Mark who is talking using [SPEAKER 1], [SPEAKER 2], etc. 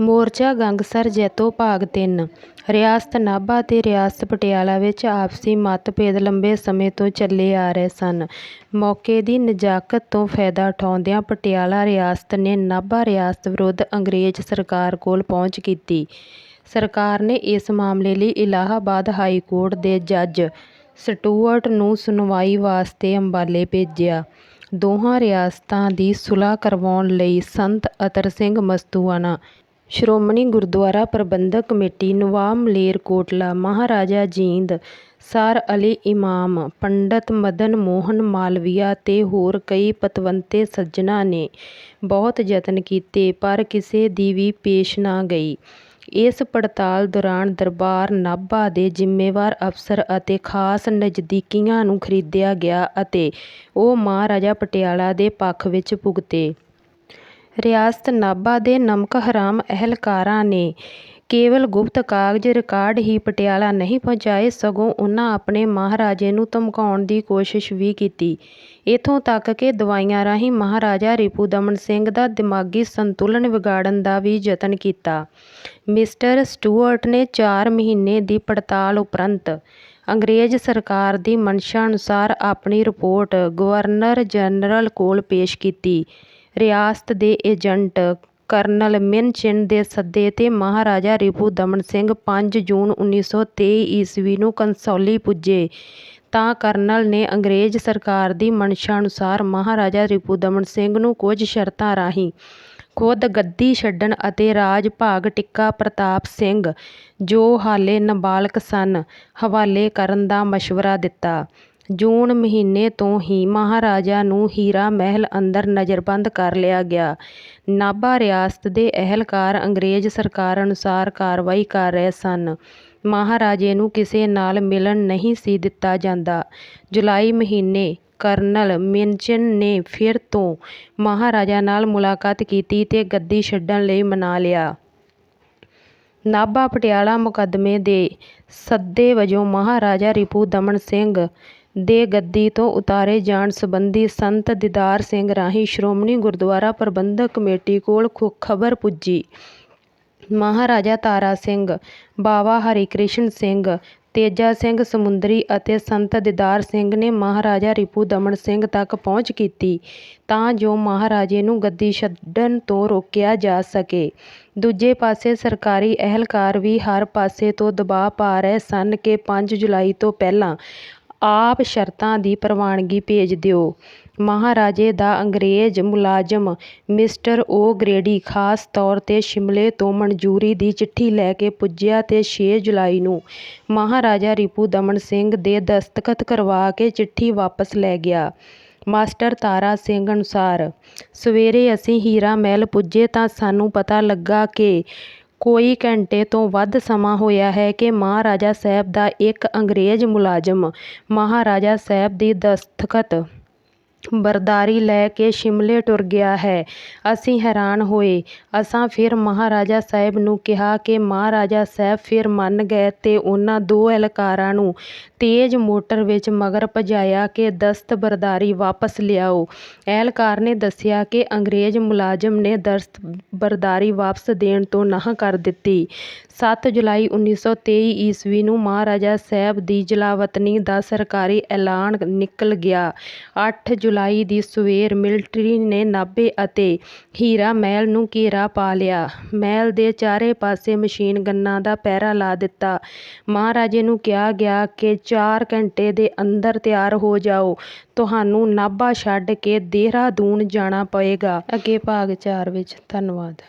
[SPEAKER 1] ਮੋਰਚਾ ਗੰਗਸਰ ਜੈਤੋ ਭਾਗ ਤਿੰਨ। ਰਿਆਸਤ ਨਾਭਾ ਅਤੇ ਰਿਆਸਤ ਪਟਿਆਲਾ ਵਿੱਚ ਆਪਸੀ ਮਤਭੇਦ ਲੰਬੇ ਸਮੇਂ ਤੋਂ ਚੱਲੇ ਆ ਰਹੇ ਸਨ। ਮੌਕੇ ਦੀ ਨਜ਼ਾਕਤ ਤੋਂ ਫਾਇਦਾ ਉਠਾਉਂਦਿਆਂ ਪਟਿਆਲਾ ਰਿਆਸਤ ਨੇ ਨਾਭਾ ਰਿਆਸਤ ਵਿਰੁੱਧ ਅੰਗਰੇਜ਼ ਸਰਕਾਰ ਕੋਲ ਪਹੁੰਚ ਕੀਤੀ। ਸਰਕਾਰ ਨੇ ਇਸ ਮਾਮਲੇ ਲਈ ਇਲਾਹਾਬਾਦ ਹਾਈ ਕੋਰਟ ਦੇ ਜੱਜ ਸਟੂਅਰਟ ਨੂੰ ਸੁਣਵਾਈ ਵਾਸਤੇ ਅੰਬਾਲੇ ਭੇਜਿਆ। ਦੋਹਾਂ ਰਿਆਸਤਾਂ ਦੀ ਸੁਲ੍ਹਾ ਕਰਵਾਉਣ ਲਈ ਸੰਤ ਅਤਰ ਸਿੰਘ ਮਸਤੂਆਣਾ ਸ਼੍ਰੋਮਣੀ ਗੁਰਦੁਆਰਾ ਪ੍ਰਬੰਧਕ ਕਮੇਟੀ ਨਵਾਬ ਮਲੇਰਕੋਟਲਾ ਮਹਾਰਾਜਾ ਜੀਂਦ, ਸਰ ਅਲੀ ਇਮਾਮ, ਪੰਡਤ ਮਦਨ ਮੋਹਨ ਮਾਲਵੀਆ ਤੇ ਹੋਰ ਕਈ ਪਤਵੰਤੇ ਸੱਜਣਾਂ ਨੇ ਬਹੁਤ ਯਤਨ ਕੀਤੇ, ਪਰ ਕਿਸੇ ਦੀ ਵੀ ਪੇਸ਼ ਨਾ ਗਈ। ਇਸ ਪੜਤਾਲ ਦੌਰਾਨ ਦਰਬਾਰ ਨਾਭਾ ਦੇ ਜ਼ਿੰਮੇਵਾਰ ਅਫਸਰ ਅਤੇ ਖਾਸ ਨਜ਼ਦੀਕੀਆਂ ਨੂੰ ਖਰੀਦਿਆ ਗਿਆ ਅਤੇ ਉਹ ਮਹਾਰਾਜਾ ਪਟਿਆਲਾ ਦੇ ਪੱਖ ਵਿੱਚ ਭੁਗਤੇ। ਰਿਆਸਤ ਨਾਭਾ ਦੇ ਨਮਕ ਹਰਾਮ ਅਹਿਲਕਾਰਾਂ ਨੇ ਕੇਵਲ ਗੁਪਤ ਕਾਗਜ਼ ਰਿਕਾਰਡ ਹੀ ਪਟਿਆਲਾ ਨਹੀਂ ਪਹੁੰਚਾਏ, ਸਗੋਂ ਉਨ੍ਹਾਂ ਆਪਣੇ ਮਹਾਰਾਜੇ ਨੂੰ ਧਮਕਾਉਣ ਦੀ ਕੋਸ਼ਿਸ਼ ਵੀ ਕੀਤੀ। ਇੱਥੋਂ ਤੱਕ ਕਿ ਦਵਾਈਆਂ ਰਾਹੀਂ ਮਹਾਰਾਜਾ ਰਿਪੂਦਮਨ ਸਿੰਘ ਦਾ ਦਿਮਾਗੀ ਸੰਤੁਲਨ ਵਿਗਾੜਨ ਦਾ ਵੀ ਯਤਨ ਕੀਤਾ। ਮਿਸਟਰ ਸਟੂਅਰਟ ਨੇ ਚਾਰ ਮਹੀਨੇ ਦੀ ਪੜਤਾਲ ਉਪਰੰਤ ਅੰਗਰੇਜ਼ ਸਰਕਾਰ ਦੀ ਮਨਸ਼ਾ ਅਨੁਸਾਰ ਆਪਣੀ ਰਿਪੋਰਟ ਗਵਰਨਰ ਜਨਰਲ ਕੋਲ ਪੇਸ਼ ਕੀਤੀ। ਰਿਆਸਤ ਦੇ ਏਜੰਟ ਕਰਨਲ ਮਿਨਚਿਨ ਦੇ ਸੱਦੇ ਤੇ ਮਹਾਰਾਜਾ ਰਿਪੂਦਮਨ ਸਿੰਘ ਪੰਜ ਜੂਨ 1923 ਈਸਵੀ ਨੂੰ ਕੰਸੌਲੀ ਪੁੱਜੇ। ਤਾਂ ਕਰਨਲ ਨੇ ਅੰਗਰੇਜ਼ ਸਰਕਾਰ ਦੀ ਮਨਸ਼ਾ ਅਨੁਸਾਰ ਮਹਾਰਾਜਾ ਰਿਪੂਦਮਨ ਸਿੰਘ ਨੂੰ ਕੁਝ ਸ਼ਰਤਾਂ ਰਾਹੀਂ ਖੁਦ ਗੱਦੀ ਛੱਡਣ ਅਤੇ ਰਾਜ ਭਾਗ ਟਿੱਕਾ ਪ੍ਰਤਾਪ ਸਿੰਘ, ਜੋ ਹਾਲੇ ਨਾਬਾਲਗ ਸਨ, ਹਵਾਲੇ ਕਰਨ ਦਾ ਮਸ਼ਵਰਾ ਦਿੱਤਾ। ਜੂਨ ਮਹੀਨੇ ਤੋਂ ਹੀ ਮਹਾਰਾਜਾ ਨੂੰ ਹੀਰਾ ਮਹਿਲ ਅੰਦਰ ਨਜ਼ਰਬੰਦ ਕਰ ਲਿਆ ਗਿਆ। ਨਾਭਾ ਰਿਆਸਤ ਦੇ ਅਹਿਲਕਾਰ ਅੰਗਰੇਜ਼ ਸਰਕਾਰ ਅਨੁਸਾਰ ਕਾਰਵਾਈ ਕਰ ਰਹੇ ਸਨ। ਮਹਾਰਾਜੇ ਨੂੰ ਕਿਸੇ ਨਾਲ ਮਿਲਣ ਨਹੀਂ ਸੀ ਦਿੱਤਾ ਜਾਂਦਾ। ਜੁਲਾਈ ਮਹੀਨੇ ਕਰਨਲ ਮਿਨਚਨ ਨੇ ਫਿਰ ਤੋਂ ਮਹਾਰਾਜਾ ਨਾਲ ਮੁਲਾਕਾਤ ਕੀਤੀ ਤੇ ਗੱਦੀ ਛੱਡਣ ਲਈ ਮਨਾ ਲਿਆ। ਨਾਭਾ ਪਟਿਆਲਾ ਮੁਕੱਦਮੇ ਦੇ ਸੱਦੇ ਵਜੋਂ ਮਹਾਰਾਜਾ ਰਿਪੂ ਦਮਨ ਸਿੰਘ ਦੇ ਗੱਦੀ ਤੋਂ ਉਤਾਰੇ ਜਾਣ ਸਬੰਧੀ ਸੰਤ ਦੀਦਾਰ ਸਿੰਘ ਰਾਹੀਂ ਸ਼੍ਰੋਮਣੀ ਗੁਰਦੁਆਰਾ ਪ੍ਰਬੰਧਕ ਕਮੇਟੀ ਕੋਲ ਖ਼ਬਰ ਪੁੱਜੀ। ਮਹਾਰਾਜਾ ਤਾਰਾ ਸਿੰਘ, ਬਾਵਾ ਹਰੀਕ੍ਰਿਸ਼ਨ ਸਿੰਘ, ਤੇਜਾ ਸਿੰਘ ਸਮੁੰਦਰੀ ਅਤੇ ਸੰਤ ਦੀਦਾਰ ਸਿੰਘ ਨੇ ਮਹਾਰਾਜਾ ਰਿਪੂ ਦਮਨ ਸਿੰਘ ਤੱਕ ਪਹੁੰਚ ਕੀਤੀ ਤਾਂ ਜੋ ਮਹਾਰਾਜੇ ਨੂੰ ਗੱਦੀ ਛੱਡਣ ਤੋਂ ਰੋਕਿਆ ਜਾ ਸਕੇ। ਦੂਜੇ ਪਾਸੇ ਸਰਕਾਰੀ ਅਹਿਲਕਾਰ ਵੀ ਹਰ ਪਾਸੇ ਤੋਂ ਦਬਾਅ ਪਾ ਰਹੇ ਸਨ ਕਿ ਪੰਜ ਜੁਲਾਈ ਤੋਂ ਪਹਿਲਾਂ ਆਪ ਸ਼ਰਤਾਂ ਦੀ ਪ੍ਰਵਾਨਗੀ ਭੇਜ ਦਿਓ। ਮਹਾਰਾਜੇ ਦਾ ਅੰਗਰੇਜ਼ ਮੁਲਾਜ਼ਮ ਮਿਸਟਰ ਓ ਗ੍ਰੇਡੀ ਖਾਸ ਤੌਰ ਤੇ ਸ਼ਿਮਲੇ ਤੋਂ ਮਨਜ਼ੂਰੀ ਦੀ ਚਿੱਠੀ ਲੈ ਕੇ ਪੁੱਜਿਆ ਤੇ ਛੇ ਜੁਲਾਈ ਨੂੰ ਮਹਾਰਾਜਾ ਰਿਪੂਦਮਨ ਸਿੰਘ ਦੇ ਦਸਤਖਤ ਕਰਵਾ ਕੇ ਚਿੱਠੀ ਵਾਪਸ ਲੈ ਗਿਆ। ਮਾਸਟਰ ਤਾਰਾ ਸਿੰਘ ਅਨੁਸਾਰ, ਸਵੇਰੇ ਅਸੀਂ ਹੀਰਾ ਮਹਿਲ ਪੁੱਜੇ ਤਾਂ ਸਾਨੂੰ ਪਤਾ ਲੱਗਾ ਕਿ ਕੋਈ ਘੰਟੇ ਤੋਂ ਵੱਧ ਸਮਾਂ ਹੋਇਆ ਹੈ ਕਿ ਮਹਾਰਾਜਾ ਸਾਹਿਬ ਦਾ ਇੱਕ ਅੰਗਰੇਜ਼ ਮੁਲਾਜ਼ਮ ਮਹਾਰਾਜਾ ਸਾਹਿਬ ਦੀ ਦਸਤਖਤ ਬਰਦਾਰੀ ਲੈ ਕੇ ਸ਼ਿਮਲੇ ਟੁਰ ਗਿਆ ਹੈ। ਅਸੀਂ ਹੈਰਾਨ ਹੋਏ। ਅਸਾਂ ਫਿਰ ਮਹਾਰਾਜਾ ਸਾਹਿਬ ਨੂੰ ਕਿਹਾ ਕਿ ਮਹਾਰਾਜਾ ਸਾਹਿਬ ਫਿਰ ਮੰਨ ਗਏ ਤੇ ਉਹਨਾਂ ਦੋ ਅਹਿਲਕਾਰਾਂ ਨੂੰ ਤੇਜ਼ ਮੋਟਰ ਵਿੱਚ ਮਗਰ ਭਜਾਇਆ ਕਿ ਦਸਤਬਰਦਾਰੀ ਵਾਪਸ ਲਿਆਓ। ਅਹਿਲਕਾਰ ਨੇ ਦੱਸਿਆ ਕਿ ਅੰਗਰੇਜ਼ ਮੁਲਾਜ਼ਮ ਨੇ ਦਸਤਬਰਦਾਰੀ ਵਾਪਸ ਦੇਣ ਤੋਂ ਨਾਂਹ ਕਰ ਦਿੱਤੀ। 7 ਜੁਲਾਈ 1923 ਈਸਵੀ ਨੂੰ ਮਹਾਰਾਜਾ ਸਾਹਿਬ ਦੀ ਜਲਾਵਤਨੀ ਦਾ ਸਰਕਾਰੀ ਐਲਾਨ ਨਿਕਲ ਗਿਆ। 8 ਜੁਲਾਈ ਦੀ ਸਵੇਰ ਮਿਲਟਰੀ ਨੇ ਨਾਭੇ ਅਤੇ ਹੀਰਾ ਮਹਿਲ ਨੂੰ ਘੇਰਾ ਪਾ ਲਿਆ। ਮਹਿਲ ਦੇ ਚਾਰੇ ਪਾਸੇ ਮਸ਼ੀਨ ਗੰਨਾਂ ਦਾ ਪਹਿਰਾ ਲਾ ਦਿੱਤਾ। ਮਹਾਰਾਜੇ ਨੂੰ ਕਿਹਾ ਗਿਆ ਕਿ ਚਾਰ ਘੰਟੇ ਦੇ ਅੰਦਰ ਤਿਆਰ ਹੋ ਜਾਓ। ਤੁਹਾਨੂੰ ਨਾਭਾ ਛੱਡ ਕੇ ਦੇਹਰਾਦੂਨ ਜਾਣਾ ਪਏਗਾ। ਅੱਗੇ ਭਾਗ ਚਾਰ ਵਿੱਚ ਧੰਨਵਾਦ।